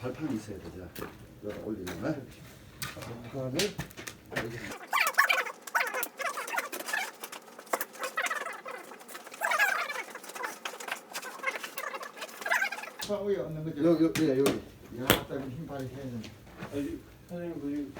발판이 있어야 되죠. 여기다 올리는 거. 그다음에 여기 좌우에 없는 거죠. 여기 여기 예, 여기. 야, 딱힘 발휘 해야 된다. 아니, 사장님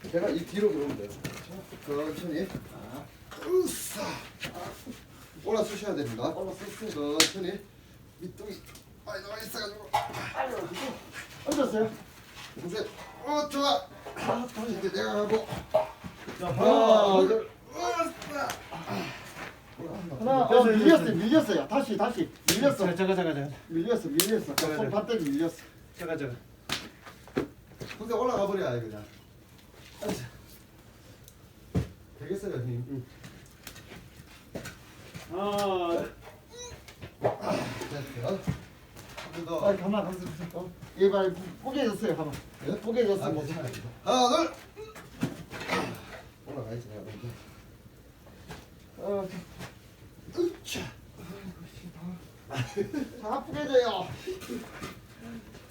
그 제가 이 뒤로 들어오면 돼요. 천천히. 으쌰. 올라 쓰셔야 됩니다. 천천히. 밑둥이 많이 나와 있어가지고. 앉았어요? 보세요. 어 좋아. 아, 이제 내가 가고. 자, 하나, 둘, 으쌰. 하나, 어, 밀렸어요, 밀렸어요. 다시, 다시. 밀렸어. 잠깐 잠깐 잠깐 잠깐 밀렸어, 밀렸어. 잠깐, 손 밧데기 밀렸어. 잠깐 잠깐. 근데 올라가 버려야 그냥. 앉아. 되겠어요 힘. 아, 됐어요. 아, 가만, 가만. 어, 얘발 뽀개졌어요, 가만. 예? 아, 괜찮아요. 하나, 둘. 올라가야지 내가 먼저. 어, 으쌰. 다 뽀개져요.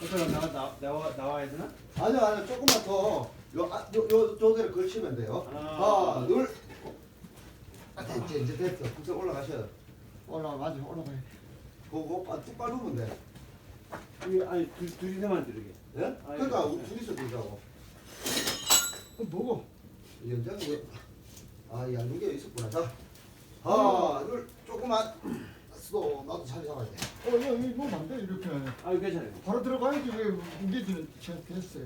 잠깐 나와 나 나와 나와야 되나? 아니요, 아니요. 조금만 더. 요, 아, 요, 요, 요대로 걸치면 돼요. 하나, 하나, 둘. 아, 됐지, 이제 됐어. 국선 올라가셔요. 올라가, 맞아, 올라가야 돼. 그거 아, 뚝 밟으면 돼. 이 아니 둘 둘이서만 들게. 예? 그러니까 우리 둘이서 들자고. 어, 뭐고? 연장이 왜? 아, 이 얇은 게 있었구나. 자, 하나, 둘, 조금만. 수도 나도 자리 잡아야 돼. 어, 이거, 이거 안 돼, 이렇게. 아, 괜찮아요. 바로 들어가야지, 왜 무게지는 됐어요.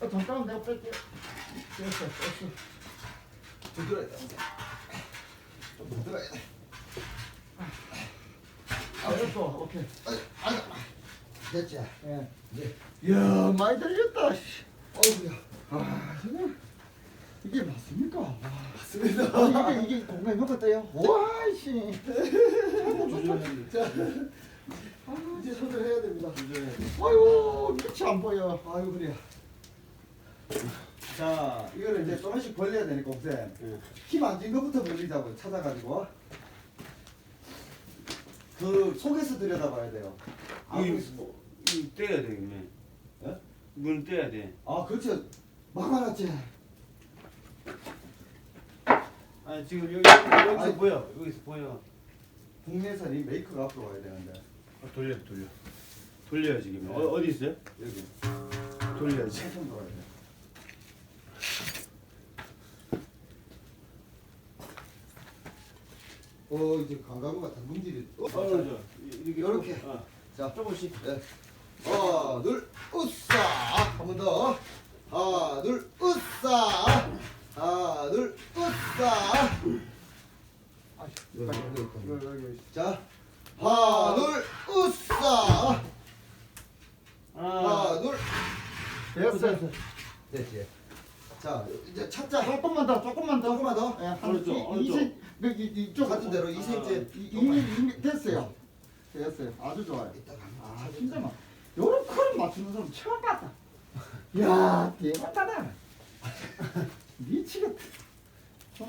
아, 잠깐만, 내가 뺄게. 됐어, 됐어. 좀 들어야 돼. 좀더 들어야 돼. 아, 오케이. 됐지. 예. 이제, 이야, 많이 들렸다, 씨. 어우야. 아, 정말. 이게 맞습니까? 와. 맞습니다. 아니, 이게, 이게 공간이 먹었대요? 와, 씨. 자, 이제 손을 해야 됩니다. 아유, 빛이 안 보여. 아이고 그래. 자, 이거를 이제 조금씩 벌려야 되니까 옥쌤. 예. 힘안 준 것부터 벌리자고 찾아가지고. 그 속에서 들여다봐야 돼요. 아, 이 거기서 뭐, 이 떼야 돼, 그러면. 예? 문 떼야 돼. 아 그렇죠. 막아놨지. 아니 지금 여기 여기서 아니. 보여. 여기서 보여. 국내산 이 메이크가 앞으로 와야 되는데 아, 돌려 돌려. 돌려야 지금. 네. 어, 어디 있어요? 여기 돌려야지. 천천 돌아야 돼. 어 이제 감각은 같아 문질이. 어, 떨어져. 이렇게 요렇게. 어. 자 조금씩. 네. 하나 둘 으쌰 한번 더. 하나 둘 으쌰. 하나 둘 으쌰. 아. 여기, 여기. 자 하나 둘 으쌰. 하나 둘 됐어. 됐지. 자 이제 찾자. 조금만 더, 조금만 더. 조금만 더. 예, 한 어느 쪽, 이- 이 쪽? 세- 그, 이, 이쪽 같은 대로 아, 2cm. 이- 이미 이미 됐어요. 됐어요. 아주 좋아요. 이따가 아 진짜 막 요런 컬 맞추는 사람 처음 봤다. 야 대박하다. 미치겠다. 좋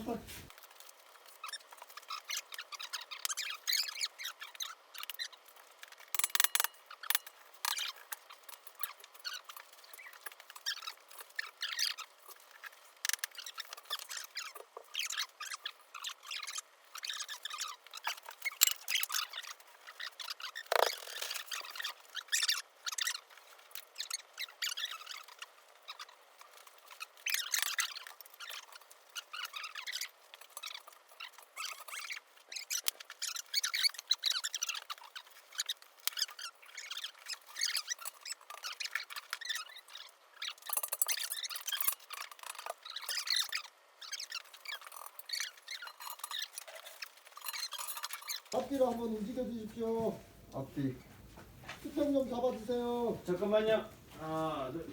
앞뒤로 한번 움직여 주십시오. 앞뒤. 수평 좀 잡아주세요. 잠깐만요. 하나 둘.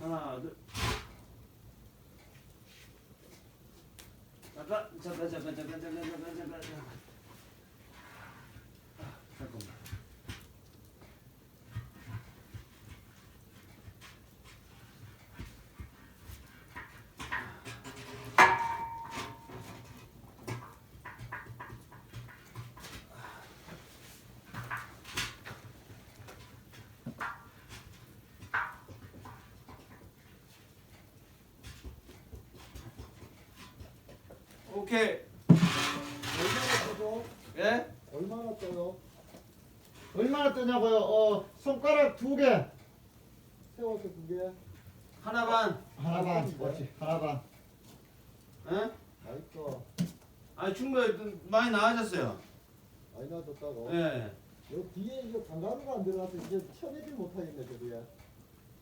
하나 둘. 잠깐 잠깐 잠깐 잠깐 잠깐 잠깐 잠깐. 오케이. 얼마나 떠요? 예? 얼마나 떠요? 얼마나 뜨냐고요? 어 손가락 두 개. 세워서 두 개. 하나 반. 하나 반. 그렇지. 하나 반. 예? 알겠어. 아 충분히 많이 나아졌어요. 많이 놔뒀다고. 예. 요 뒤에 이거 장갑이가 안 들어가서 이제 쳐내질 못하겠네 저 뒤에.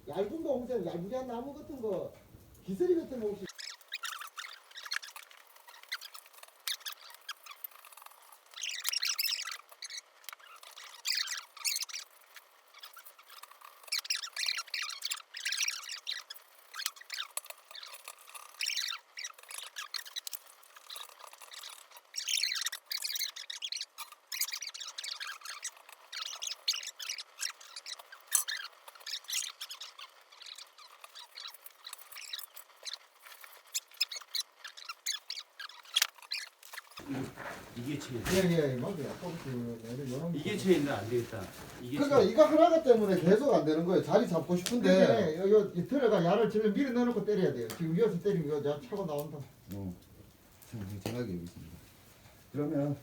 얇은 거 얇게 한 나무 같은 거 기스리 같은 거 혹시 이게 체인. 예예 맞아요. 그 얘를 요런 이게 체인은 안 되겠다. 이게 그러니까 체인. 이거 하나가 때문에 계속 안 되는 거예요. 자리 잡고 싶은데. 근데 요, 요, 이 들어가 야를 지금 밀어 넣어놓고 때려야 돼요. 지금 여기서 때리면 이거 차고 나온다. 어. 지금 생각해 보겠습니다. 그러면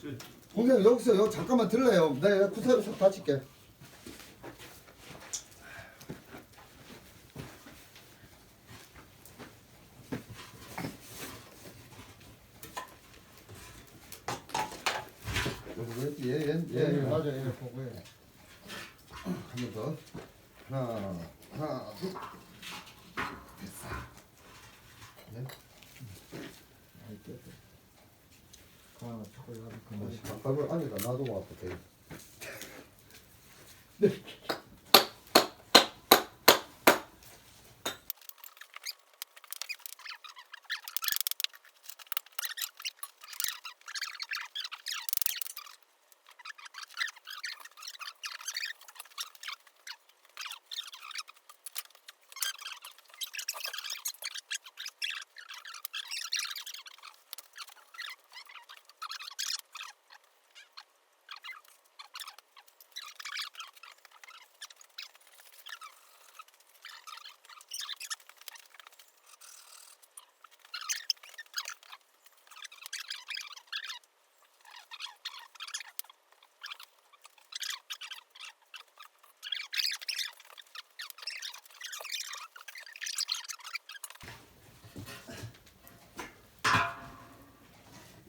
저, 선생님 여기서 요 잠깐만 들래요. 내가 구세로 싹 다칠게. 여기 왜지? 얘, 얘, 예, 예 얘, 맞아요. 예 보고 예. 한번 더. 하나, 하나, 둘. 됐어. 네. 알겠어. 아 차고 야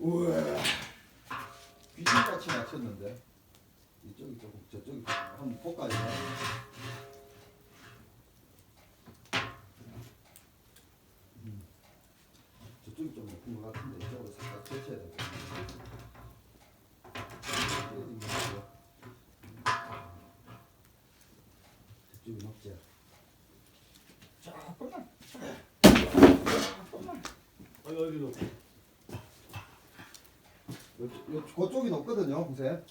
우와. 귀신같이 맞췄는데. 이쪽이 조금 저쪽이 조금 한번 볼까요? 음. 저쪽이 좀 높은 것 같은데 이쪽으로 살짝 쳐쳐야 될 것 같아요. 저쪽이 높지? 조금만. 어, 여기도. 요, 요, 그쪽이 높거든요, 구세.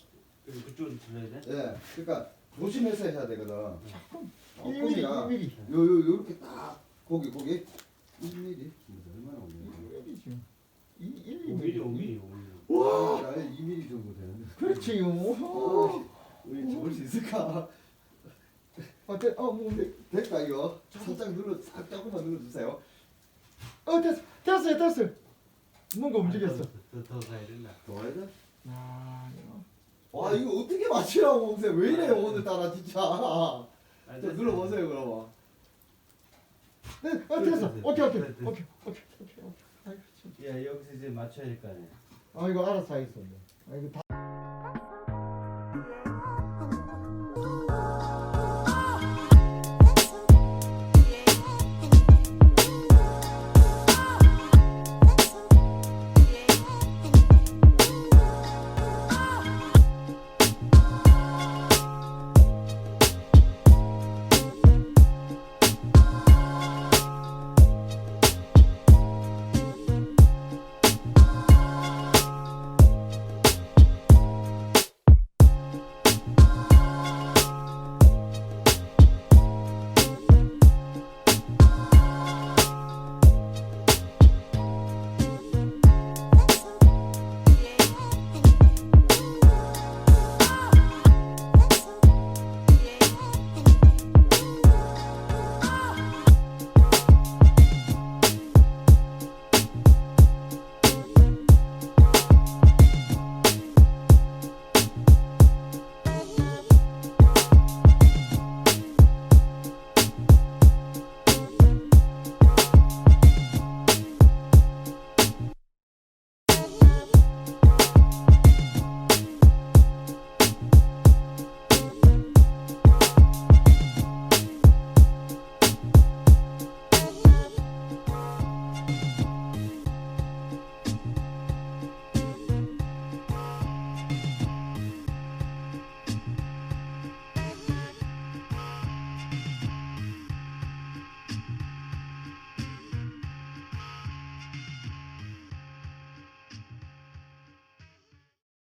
그쪽으로 들려야 돼? 예, 그러니까 조심해서 해야 되거든. 조금. 조금이야. 1mm, 1mm. 요, 요, 요렇게 딱, 거기, 거기. 1mm. 얼마나 오냐. 1mm죠. 1 5mm, 1mm. 5mm, 5mm. 와, 나에 2mm 정도 되는데. 그렇지요. 어, 우리 잡을 수 있을까? 어때? 어, 뭐, 네. 될까, 이거? 살짝 눌러, 싹 조금만 눌러주세요. 어, 됐어, 됐어요, 됐어요. 뭔가 움직였어. 더, 더, 더 가야 된다. 더 와야 돼? 아, 이거. 와, 이거 어떻게 맞추라고, 홍세. 왜 이래요, 오늘따라, 진짜. 아, 좀 눌러보세요, 그러면. 네, 어, 됐어. 오케이, 오케이. 오케이, 오케이, 오케이, 오케이. 아이고, 참. 야, 여기서 이제 맞춰야 될 거 아니야. 아, 이거 알아서 하겠어. 아, 이거 다.